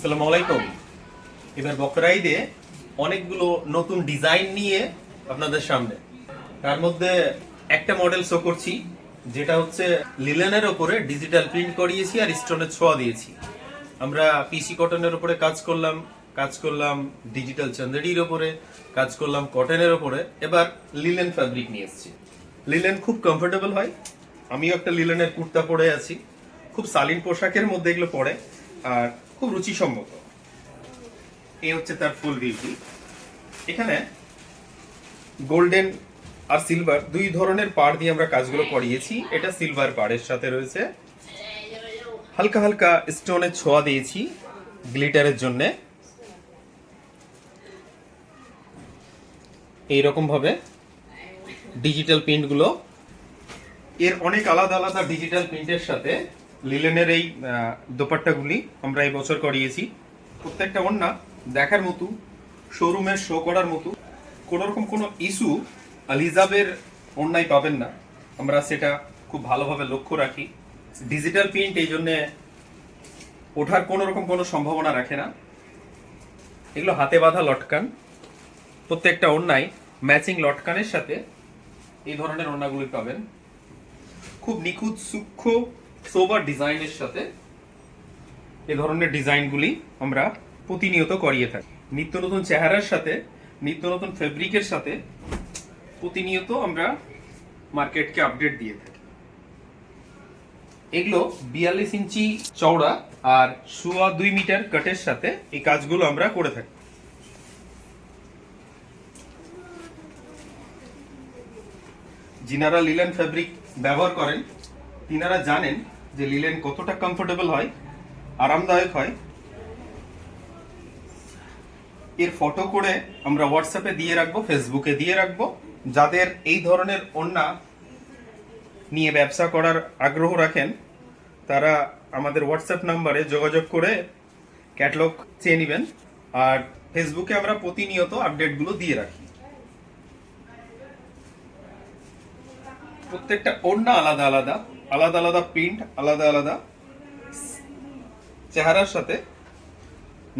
আসসালামু আলাইকুম। এবার বকরাইদে অনেকগুলো নতুন ডিজাইন নিয়ে আপনাদের সামনে। তার মধ্যে একটা মডেল শো করছি, যেটা হচ্ছে লিলেনের ওপরে ডিজিটাল প্রিন্ট করিয়েছি আর স্টোনের ছোঁয়া দিয়েছি। আমরা পিসি কটনের উপরে কাজ করলাম কাজ করলাম ডিজিটাল চান্দেরির ওপরে, কাজ করলাম কটনের ওপরে। এবার লিলেন ফ্যাব্রিক নিয়ে এসেছি। লিলেন খুব কমফোর্টেবল হয়। আমিও একটা লিলেনের কুর্তা পরে আছি। খুব সালিন পোশাকের মধ্যে এগুলো পরে। আর খুব রুচিসম্মত। এই হচ্ছে তার ফুল বিউটি এখানে গোল্ডেন আর সিলভার দুই ধরনের পাড় দিয়ে আমরা কাজগুলো করিয়েছি। এটা সিলভার পাড়ের সাথে রয়েছে। হালকা হালকা স্টোনের ছোঁয়া দিয়েছি গ্লিটারের জন্যে। এইরকম ভাবে ডিজিটাল প্রিন্টগুলো এর অনেক আলাদা আলাদা ডিজিটাল প্রিন্টের সাথে লিলেনের এই দোপাট্টাগুলি আমরা এই বছর করিয়েছি। প্রত্যেকটা ওন্না দেখার মতো শোরুমে শো করার মতো কোনো রকম কোনো ইস্যু আলিজাবের অন্যায় পাবেন না। আমরা সেটা খুব ভালোভাবে লক্ষ্য রাখি। ডিজিটাল প্রিন্ট এই জন্যে ওঠার কোনো রকম কোনো সম্ভাবনা রাখে না। এগুলো হাতে বাঁধা লটকান। প্রত্যেকটা অন্যায় ম্যাচিং লটকানের সাথে এই ধরনের ওড়নাগুলি পাবেন। খুব নিখুঁত, সূক্ষ্ম সোবার ডিজাইনের সাথে এ ধরনের ডিজাইনগুলি আমরা প্রতিনিয়ত করিয়ে থাকি। নিত্য নতুন চেহারার সাথে, নিত্য নতুন ফেব্রিকের সাথে প্রতিনিয়ত আমরা মার্কেটকে আপডেট দিয়ে থাকি। এগুলো বিয়াল্লিশ ইঞ্চি চওড়া আর সোয়া দুই মিটার কাটের সাথে এই কাজগুলো আমরা করে থাকি। যিনারা লিলেন ফ্যাব্রিক ব্যবহার করেন, তিনারা জানেন যে লিলেন কতটা কমফোর্টেবল হয়, আরামদায়ক হয়, এর ফটো করে আমরা হোয়াটসঅ্যাপে দিয়ে রাখব ফেসবুকে দিয়ে রাখব, যাদের এই ধরনের ওন্না নিয়ে ব্যবসা করার আগ্রহ রাখেন, তারা আমাদের হোয়াটসঅ্যাপ নাম্বারে যোগাযোগ করে ক্যাটলগ চেয়ে নেবেন, আর ফেসবুকে আমরা প্রতিনিয়ত আপডেটগুলো দিয়ে রাখি। প্রত্যেকটা ওড়না আলাদা আলাদা। আলাদা আলাদা প্রিন্ট আলাদা আলাদা চেহারার সাথে,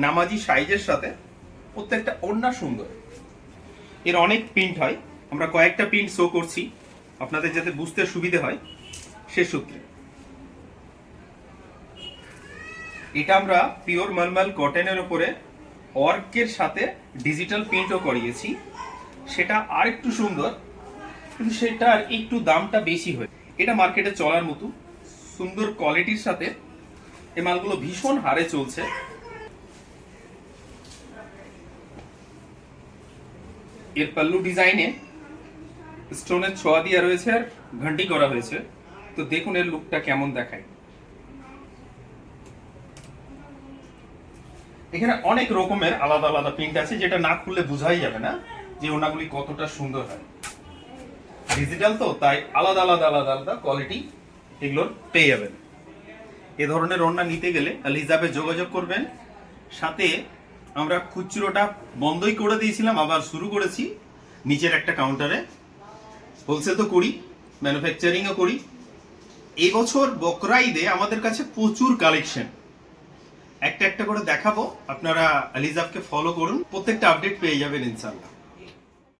নামাজি সাইজের সাথে প্রত্যেকটা ওড়না সুন্দর। এর অনেক প্রিন্ট হয়। আমরা কয়েকটা প্রিন্ট শো করছি। আপনাদের যাতে বুঝতে সুবিধে হয়, সে সূত্রে। এটা আমরা পিওর মালমাল কটনের উপরে অর্কের সাথে ডিজিটাল প্রিন্টও করিয়েছি। সেটা আর একটু সুন্দর, কিন্তু সেটার একটু দামটা বেশি হয় এটা মার্কেটে চলার মতো সুন্দর কোয়ালিটির সাথে এই মালগুলো ভীষণ হারে চলছে। এর পাল্লু ডিজাইনে স্টোনের ছোঁয়া দেওয়া রয়েছে আর ঘন্টি করা হয়েছে। তো দেখুন এর লুকটা কেমন দেখায়। এখানে অনেক রকমের আলাদা আলাদা প্রিন্ট আছে, যেটা না খুললে বোঝাই যাবে না যে ওনাগুলি কতটা সুন্দর হয়। ডিজিটাল তো, তাই আলাদা আলাদা আলাদা আলাদা কোয়ালিটি এগুলোর পেয়ে যাবেন। এ ধরনের ওড়না নিতে গেলে লিজাবে যোগাযোগ করবেন। সাথে আমরা খুচরোটা বন্ধই করে দিয়েছিলাম, আবার শুরু করেছি। নিচের একটা কাউন্টারে হোলসেল তো করি ম্যানুফ্যাকচারিংও করি। এই বছর বকরাইদে আমাদের কাছে প্রচুর কালেকশন একটা একটা করে দেখাবো। আপনারা আলিজাবকে ফলো করুন। প্রত্যেকটা আপডেট পেয়ে যাবেন ইনশাল্লাহ